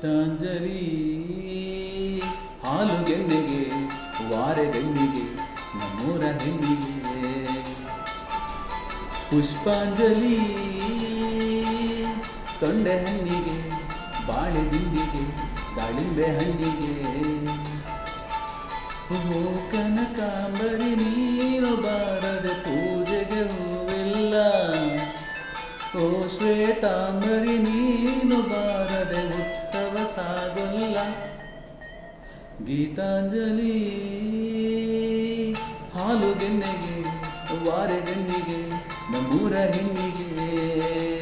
ಗೀತಾಂಜಲಿ. ಹಾಲು ಗೆನ್ನೆಗೆ ವಾರೆ ಗೆಣ್ಣಿಗೆ ನಮ್ಮೂರ ಹೆಣ್ಣಿಗೆ ಪುಷ್ಪಾಂಜಲಿ. ತೊಂಡೆ ಹಣ್ಣಿಗೆ ಬಾಳೆ ದಿಂಡಿಗೆ ದಾಳಿಂಬೆ ಹಣ್ಣಿಗೆ ಹೋ ಕನಕಾಂಬರಿ, ನೀನು ಬಾರದ ಪೂಜೆಗೆ ಹೂವಿಲ್ಲ. ಓ ಶ್ವೇತಾಂಬರಿ, ನೀನು ಗೀತಾಂಜಲಿ ಹಾಲು ಗೆನ್ನೆಗೆ ವಾರೆ ಗಣ್ಣಿಗೆ ನಮ್ಮೂರ ಹೆಣ್ಣಿಗೆ.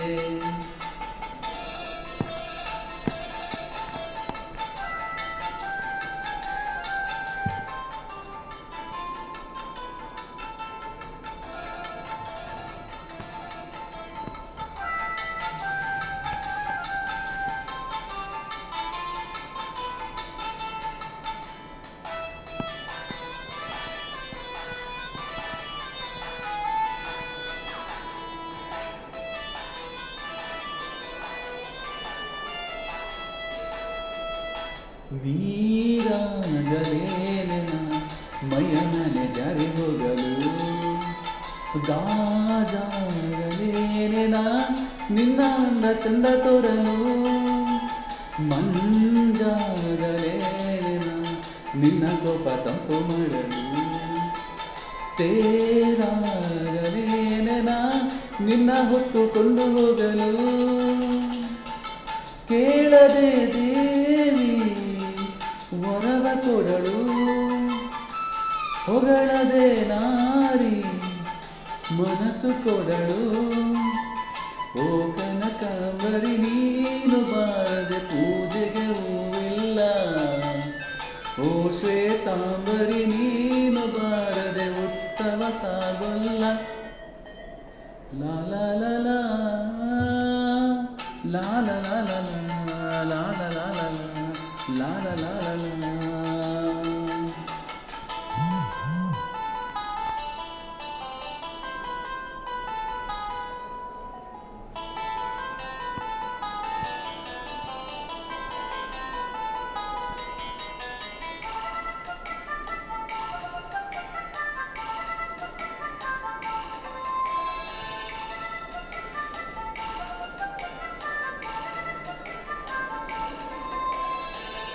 ನೀರಾಗಲೇನ ಮೈಯ ಮೇಲೆ ಜಾರಿ ಹೋಗಲು. ಗಾಜಾಗಲೇನ ನಿನ್ನ ಅಂದ ಚಂದ ತೋರಲು. ಮಂಜಾಗಲೇನ ನಿನ್ನ ಕೋಪ ತಂಪು ಮಾಡಲು. ತೇರಾಗಲೇನ ನಿನ್ನ ಹೊತ್ತುಕೊಂಡು ಹೋಗಲು. ಕೇಳದೆ ದೇವಿ ವರವ ಕೊಡಳು ಹೊಗಳದೆ ನಾರಿ ಮನಸ್ಸು ಕೊಡಳು ಓ ಕನಕಾಂಬರಿ ನೀನು ಬಾರದೆ ಪೂಜೆಗೆ ಹೂವಿಲ್ಲ. ಓ ಶ್ವೇತಾಂಬರಿ, ನೀನು ಬಾರದೆ ಉತ್ಸವ ಸಾಗೊಲ್ಲ. ಲಾಲ ಲಾಲ ಲಾ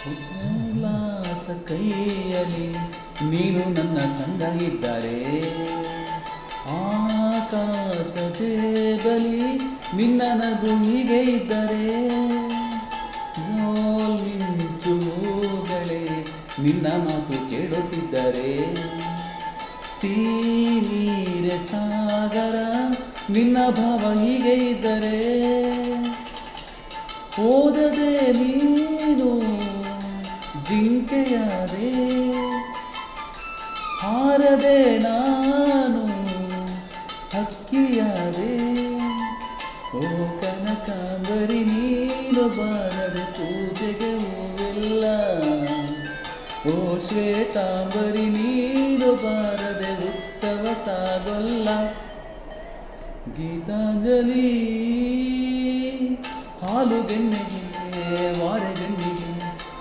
ಗ್ಲಾಸ ಕೈಯಲ್ಲಿ ನೀನು ನನ್ನ ಸಂಗ ಇದ್ದರೆ ಆಕಾಶ ಜೇಬಲಿ ನಿನ್ನ ನಗು ಹೀಗೆ ಇದ್ದರೆ ಗೋಲ್ ಮಿಂಚು ನಿನ್ನ ಮಾತು ಕೇಳುತ್ತಿದ್ದರೆ, ಸೀನೀರೆ ಸಾಗರ ನಿನ್ನ ಭಾವ ಹೀಗೆ ಇದ್ದರೆ, ಓದದೆ ನೀನು ಹಾರದೆ ನಾನು ಹಕ್ಕಿಯಾದೆ. ಓ ಕನಕಾಂಬರಿ ನೀನು ಬಾರದೆ ಪೂಜೆಗೆ ಹೂವಿಲ್ಲ. ಓ ಶ್ವೇತಾಂಬರಿ ನೀನು ಬಾರದೆ ಉತ್ಸವ ಸಾಗಲ್ಲ. ಗೀತಾಂಜಲಿ, ಹಾಲು ಬೆನ್ನಿಗೆ, ವಾರ ಬೆನ್ನಿಗೆ,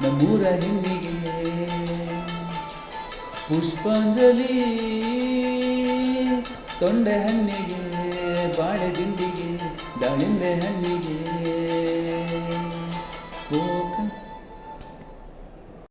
ನಮ್ಮೂರ ಹೆಣ್ಣಿಗೆ. ಪುಷ್ಪಾಂಜಲಿ. ತೊಂಡೆ ಹಣ್ಣಿಗೆ ಬಾಳೆ ದಿಂಡಿಗೆ ದಾಳಿಂಬೆ ಹಣ್ಣಿಗೆ. ಓ